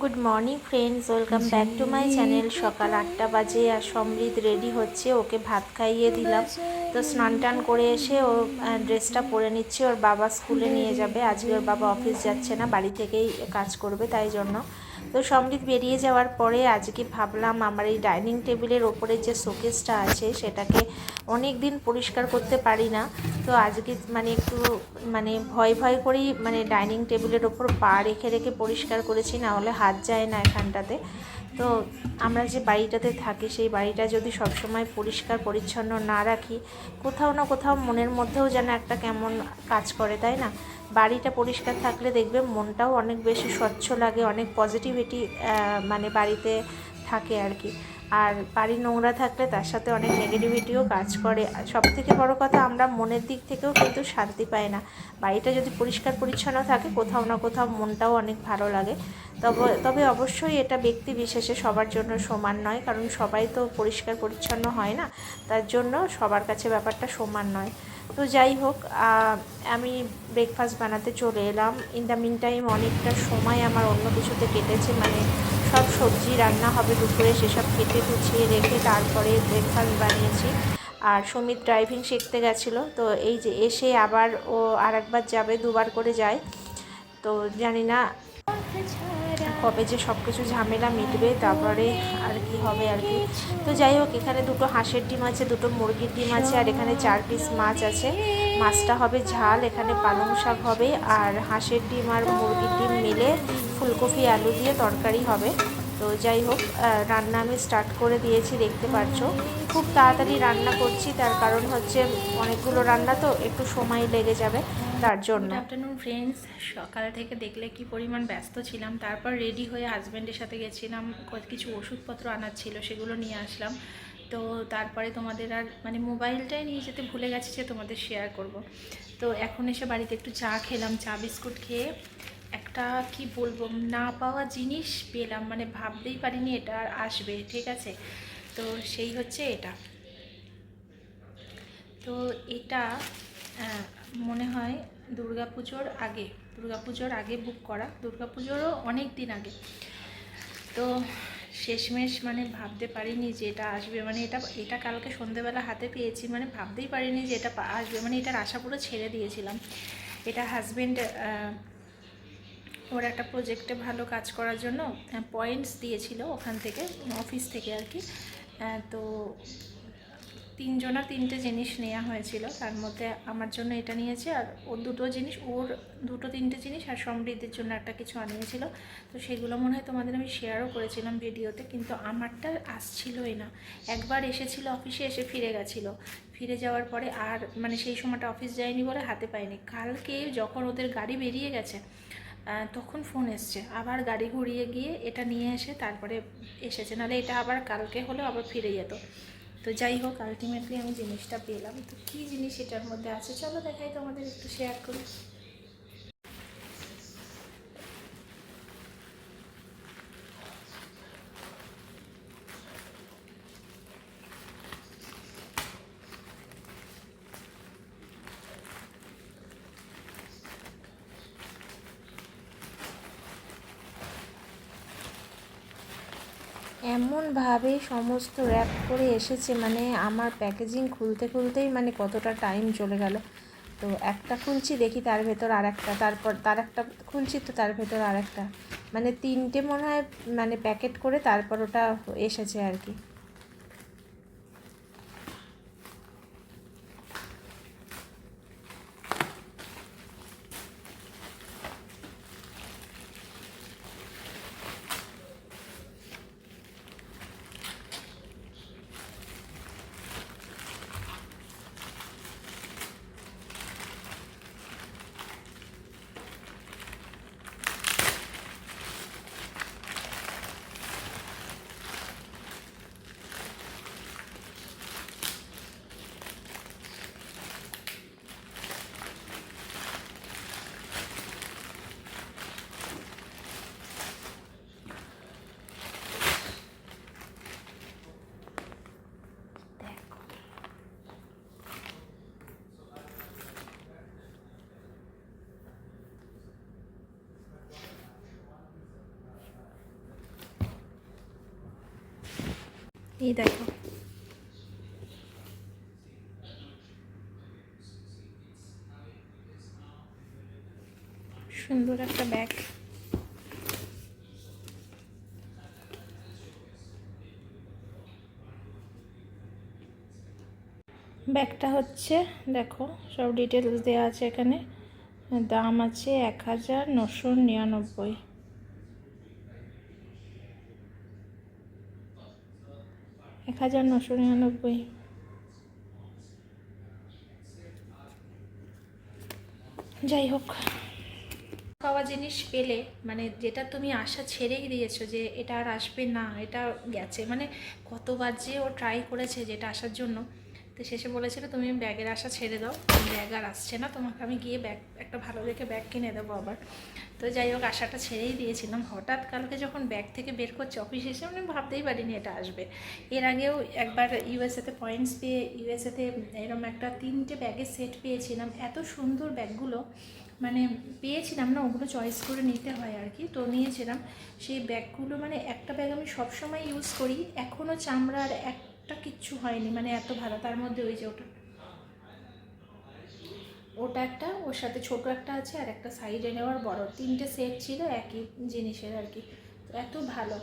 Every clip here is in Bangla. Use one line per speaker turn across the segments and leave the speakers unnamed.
Good morning friends welcome back to my channel সকাল আটটা বাজে আর সমৃদ্ধ রেডি হচ্ছে। ওকে ভাত খাইয়ে দিলাম। তো স্নান টান করে এসে ও ড্রেসটা পরে নিচ্ছে। ওর বাবা স্কুলে নিয়ে যাবে। আজকে ওর বাবা অফিস যাচ্ছে না। বাড়ি থেকেই কাজ করবে, তাই জন্য। তো সমৃদ্ধ বেরিয়ে যাওয়ার পরে আজকে ভাবলাম আমার এই ডাইনিং টেবিলের ওপরে যে শোকেসটা আছে সেটাকে অনেক দিন পরিষ্কার করতে পারি না। তো আজকে মানে একটু মানে ভয় ভয় করেই মানে ডাইনিং টেবিলের ওপর পা রেখে রেখে পরিষ্কার করেছি, না হলে হাত যায় না এখানটাতে। তো আমরা যে বাড়িটাতে থাকি সেই বাড়িটা যদি সবসময় পরিষ্কার পরিচ্ছন্ন না রাখি, কোথাও না কোথাও মনের মধ্যেও যেন একটা কেমন কাজ করে, তাই না? বাড়িটা পরিষ্কার থাকলে দেখবে মনটাও অনেক বেশি স্বচ্ছ লাগে, অনেক পজিটিভিটি মানে বাড়িতে থাকে আর কি। আর বাড়ি নোংরা থাকলে তার সাথে অনেক নেগেটিভিটিও কাজ করে। সব থেকে বড় কথা, আমরা মনের দিক থেকেও কিন্তু শান্তি পাই না। বাড়িটা যদি পরিষ্কার পরিচ্ছন্ন থাকে, কোথাও না কোথাও মনটাও অনেক ভালো লাগে। তবে তবে অবশ্যই এটা ব্যক্তি বিশেষে সবার জন্য সমান নয়, কারণ সবাই তো পরিষ্কার পরিচ্ছন্ন হয় না, তার জন্য সবার কাছে ব্যাপারটা সমান নয়। তো যাই হোক আমি ব্রেকফাস্ট বানাতে চলে এলাম। ইন দ্য মিন টাইম অনেকটা সময় আমার অন্য কিছুতে কেটেছে মানে সব সবজি রান্না হবে দুপুরে, সেসব খেতে গুছিয়ে রেখে তারপরে ব্রেকফাস্ট বানিয়েছি। আর সুমিত ড্রাইভিং শিখতে গেছিল, তো এই যে এসে আবার ও আরেকবার যাবে, দুবার করে যায়। তো জানি না কবে যে সব কিছু ঝামেলা মিটবে, তারপরে আর কি হবে আর কি। তো যাই হোক, এখানে দুটো হাঁসের ডিম আছে, দুটো মুরগির ডিম আছে, আর এখানে চার পিস মাছ আছে। মাছটা হবে ঝাল, এখানে পালং শাক হবে, আর হাঁসের ডিম আর মুরগির ডিম মিলে ফুলকপি, আলু দিয়ে তরকারি হবে। তো যাই হোক রান্না আমি স্টার্ট করে দিয়েছি, দেখতে পাচ্ছ খুব তাড়াতাড়ি রান্না করছি, তার কারণ হচ্ছে অনেকগুলো রান্না তো একটু সময় লেগে যাবে। তার জন্য।
গুড আফটারনুন ফ্রেন্ডস সকাল থেকে দেখলে কি পরিমাণ ব্যস্ত ছিলাম। তারপর রেডি হয়ে হাজব্যান্ডের সাথে গেছিলাম। কিছু ওষুধপত্র আনার ছিল সেগুলো নিয়ে আসলাম। তো তারপরে তোমাদের আর মানে মোবাইলটাই নিয়ে যেতে ভুলে গেছি যে তোমাদের শেয়ার করব। তো এখন এসে বাড়িতে একটু চা খেলাম চা বিস্কুট খেয়ে। একটা কি বলব না পাওয়া জিনিস পেলাম মানে ভাবতেই পারিনি এটা আর আসবে ঠিক আছে? তো সেই হচ্ছে এটা। তো এটা মনে হয় দুর্গাপুজোর আগে দুর্গাপুজোর আগে বুক করা। দুর্গাপুজোরও অনেক দিন আগে। তো শেষমেশ মানে ভাবতে পারিনি যে এটা আসবে। মানে এটা এটা কালকে সন্ধেবেলা হাতে পেয়েছি। মানে ভাবতেই পারিনি যে এটা আসবে। মানে এটার আশা পুরো ছেড়ে দিয়েছিলাম। এটা হাজব্যান্ড ওর একটা প্রজেক্টে ভালো কাজ করার জন্য পয়েন্টস দিয়েছিল ওখান থেকে অফিস থেকে আর কি। তো তিনজনা তিনটে জিনিস নেওয়া হয়েছিল। তার মধ্যে আমার জন্য এটা নিয়েছে আর ওর দুটো জিনিস, ওর দুটো তিনটে জিনিস আর সমৃদ্ধির জন্য একটা কিছু আনিয়েছিল। তো সেগুলো মনে হয় তোমাদের আমি শেয়ারও করেছিলাম ভিডিওতে কিন্তু আমারটা আসছিলই না। একবার এসেছিল অফিসে এসে ফিরে গেছিল। ফিরে যাওয়ার পরে আর মানে সেই সময়টা অফিস যায়নি বলে হাতে পাইনি। কালকে যখন ওদের গাড়ি বেরিয়ে গেছে তখন ফোন এসছে। আবার গাড়ি ঘুরিয়ে গিয়ে এটা নিয়ে এসে তারপরে এসেছে। নাহলে এটা আবার কালকে হলেও আবার ফিরে যেত। তো যাই হোক আলটিমেটলি আমি জিনিসটা পেলাম। তো কী জিনিস এটার মধ্যে আছে? চলো দেখাই তোমাদের, একটু শেয়ার করি।
এমনভাবে সমস্ত র্যাপ করে এসেছে মানে আমার প্যাকেজিং খুলতে খুলতেই মানে কতটা টাইম চলে গেল। তো একটা খুলছি, দেখি তার ভেতর আর একটা তারপর তার একটা খুলছি তো তার ভেতর আর একটা মানে তিনটে মনে হয় মানে প্যাকেট করে তারপর ওটা এসেছে আর কি। এই দেখো। সুন্দর একটা ব্যাগ। ব্যাগটা হচ্ছে, দেখো, সব ডিটেলস দেওয়া আছে এখানে। দাম আছে এক হাজার নশো নিরানব্বই এক হাজার নশো নিরানব্বই। যাই হোক। পাওয়া জিনিস পেলে মানে যেটা তুমি আশা ছেড়েই দিয়েছ যে এটা আর আসবে না, এটা গেছে। মানে কতবার যে ও ট্রাই করেছে যেটা আসার জন্য তো শেষে বলেছিল, তুমি ব্যাগের আশা ছেড়ে দাও। ব্যাগ আর আসছে না, তোমাকে আমি গিয়ে ব্যাগ একটা ভালো দেখে ব্যাগ কিনে দেবো আবার। তো যাই হোক, আশাটা ছেড়েই দিয়েছিলাম। হঠাৎ কালকে যখন ব্যাগ থেকে বের করছে অফিস এসে, আমি ভাবতেই পারিনি এটা আসবে। এর আগেও একবার ইউএসএতে পয়েন্টস পেয়ে ইউএসএতে এরকম একটা তিনটে ব্যাগের সেট পেয়েছিলাম। এত সুন্দর ব্যাগগুলো মানে পেয়েছিলাম না, ওগুলো চয়েস করে নিতে হয় আর কি। তো নিয়েছিলাম। সেই ব্যাগগুলো মানে একটা ব্যাগ আমি সবসময় ইউজ করি। এখনও চামড়ার একটা কিচ্ছু হয়নি মানে এত ভালো, তার মধ্যে ওই যে ওটা। ওটা একটা, ওর সাথে ছোট একটা আছে আর একটা সাইডে নেওয়ার বড়। তিনটে সেট ছিল, একই জিনিসের আর কি। তো এত ভালো।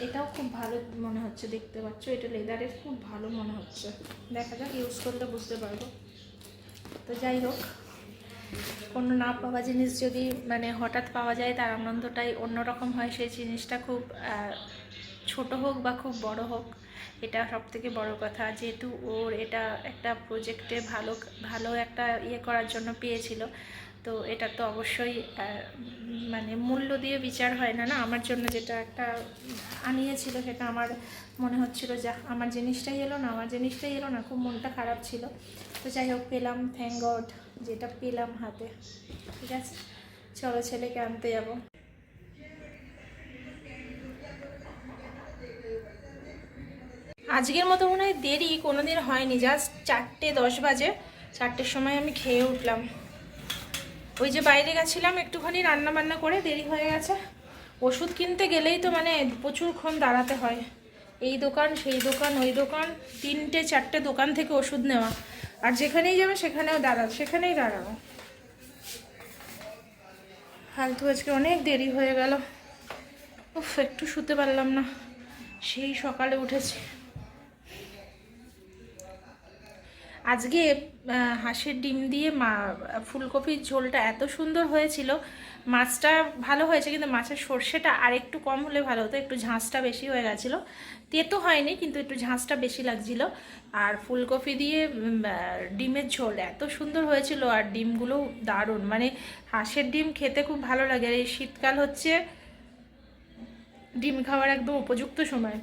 এটাও খুব ভালো মনে হচ্ছে দেখতে পাচ্ছ। এটা লেদারের খুব ভালো মনে হচ্ছে। দেখা যাক ইউজ করলে বুঝতে পারব। তো যাই হোক, কোনো না পাওয়া জিনিস যদি মানে হঠাৎ পাওয়া যায়, তার আনন্দটাই অন্যরকম হয়। সেই জিনিসটা খুব ছোট হোক বা খুব বড় হোক এটা সব থেকে বড় কথা। যেহেতু ওর এটা একটা প্রজেক্টে ভালো ভালো একটা ইয়ে করার জন্য পেয়েছিল, তো এটা তো অবশ্যই মানে মূল্য দিয়ে বিচার হয় না না? আমার জন্য যেটা একটা আনিয়েছিল সেটা আমার মনে হচ্ছিল যা, আমার জিনিসটাই এলো না, আমার জিনিসটাই এলো না, খুব মনটা খারাপ ছিল। তো যাই হোক, পেলাম থ্যাংক গড যেটা পেলাম হাতে। ঠিক আছে? চলো ছেলেকে আনতে যাব। আজকের মতো মনে হয় দেরি, কোনোদিন হয়নি জাস্ট চারটে দশ বাজে, চারটের সময় আমি খেয়ে উঠলাম। ওই যে বাইরে গেছিলাম, একটুখানি রান্না বান্না করে দেরি হয়ে গেছে। ওষুধ কিনতে গেলেই তো মানে প্রচুরক্ষণ দাঁড়াতে হয়। এই দোকান, সেই দোকান, ওই দোকান, তিনটে, চারটে দোকান থেকে ওষুধ নেওয়া। আর যেখানেই যাবে, সেখানেও দাঁড়া সেখানেই দাঁড়ানো ফালতু আজকে অনেক দেরি হয়ে গেল। উফ, একটু শুতে পারলাম না। সেই সকালে উঠেছি। আজকে হাঁসের ডিম দিয়ে মা, ফুলকপির ঝোলটা এত সুন্দর হয়েছিল। মাছটা ভালো হয়েছে, কিন্তু মাছের সর্ষেটা আর একটু কম হলে ভালো হতো, একটু ঝাঁসটা বেশি হয়ে গেছিল। তেতো হয়নি, কিন্তু একটু ঝাঁসটা বেশি লাগছিল। আর ফুলকপি দিয়ে ডিমের ঝোল এত সুন্দর হয়েছিল, আর ডিমগুলো দারুণ। মানে হাঁসের ডিম খেতে খুব ভালো লাগে, আর এই শীতকাল হচ্ছে ডিম খাওয়ার একদম উপযুক্ত সময়।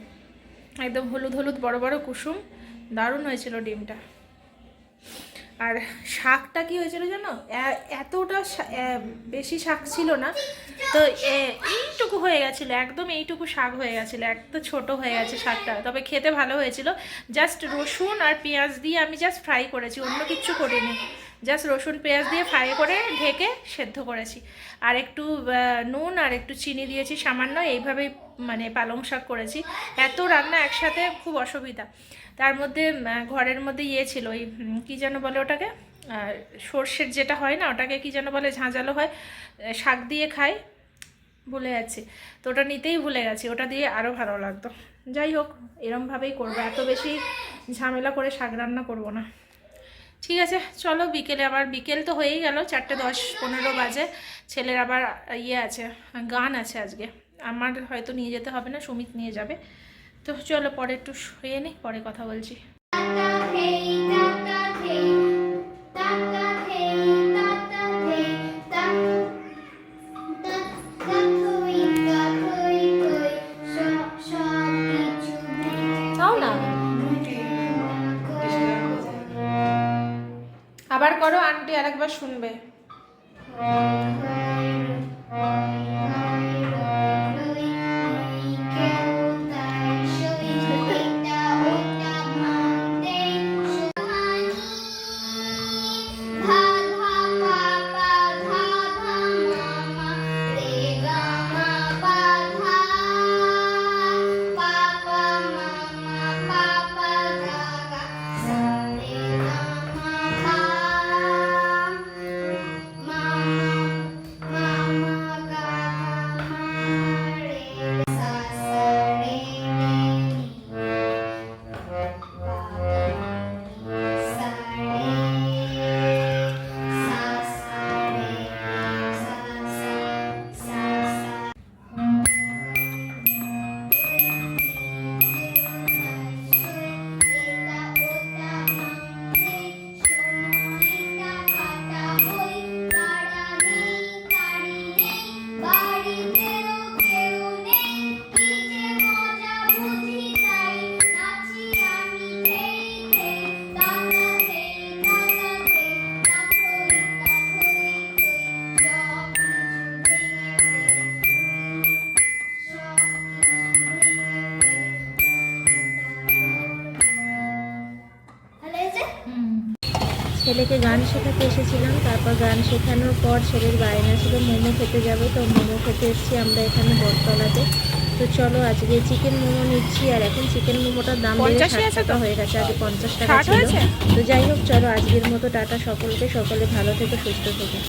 একদম হলুদ হলুদ বড় বড় কুসুম, দারুণ হয়েছিল ডিমটা। আর শাকটা কি হয়েছিল জানো? এতটা বেশি শাক ছিল না। তো এইটুকু হয়ে গেছিল, একদম এইটুকু শাক হয়ে গেছিল একদম ছোট হয়ে গেছে শাকটা। তবে খেতে ভালো হয়েছিল। জাস্ট রসুন আর পেঁয়াজ দিয়ে আমি জাস্ট ফ্রাই করেছি, অন্য কিচ্ছু করিনি। জাস্ট রসুন পেঁয়াজ দিয়ে ফ্রাই করে ঢেকে সেদ্ধ করেছি। আর একটু নুন আর একটু চিনি দিয়েছি সামান্য, এইভাবেই মানে পালং শাক করেছি। এত রান্না একসাথে খুব অসুবিধা। তার মধ্যে ঘরের মধ্যে ইয়ে ছিল, ওই কী যেন বলে ওটাকে? সর্ষের যেটা হয় না, ওটাকে কী যেন বলে, ঝাঁঝালো হয় শাক দিয়ে খাই, ভুলে যাচ্ছি। তো ওটা নিতেই ভুলে গেছি, ওটা দিয়ে আরও ভালো লাগতো। যাই হোক, এরমভাবেই করব, এত বেশি ঝামেলা করে শাক রান্না করব না। ঠিক আছে, চলো বিকেলে আবার, বিকেল তো হয়েই গেল, চারটে দশ, পনেরো বাজে। ছেলের আবার ইয়ে আছে, গান আছে আজকে। আমার হয়তো নিয়ে যেতে হবে না, সুমিত নিয়ে যাবে। তো চলো পরে একটু শুয়ে নিই পরে কথা বলছি। আরেকবার শুনবে। ছেলেকে গান শেখাতে এসেছিলাম তারপর গান শেখানোর পর ছেলের বায়না ছিল মোমো খেতে যাবে তো মোমো খেতে এসেছি আমরা এখানে বটতলাতে। তো চলো আজকে চিকেন মোমো নিচ্ছি আর এখন চিকেন মোমোটার দাম বেড়ে টাকা হয়ে গেছে আগে পঞ্চাশ টাকা ছিল। তো যাই হোক চলো আজকের মতো টাটা সকলকে সকলে ভালো থেকে সুস্থ থেকো।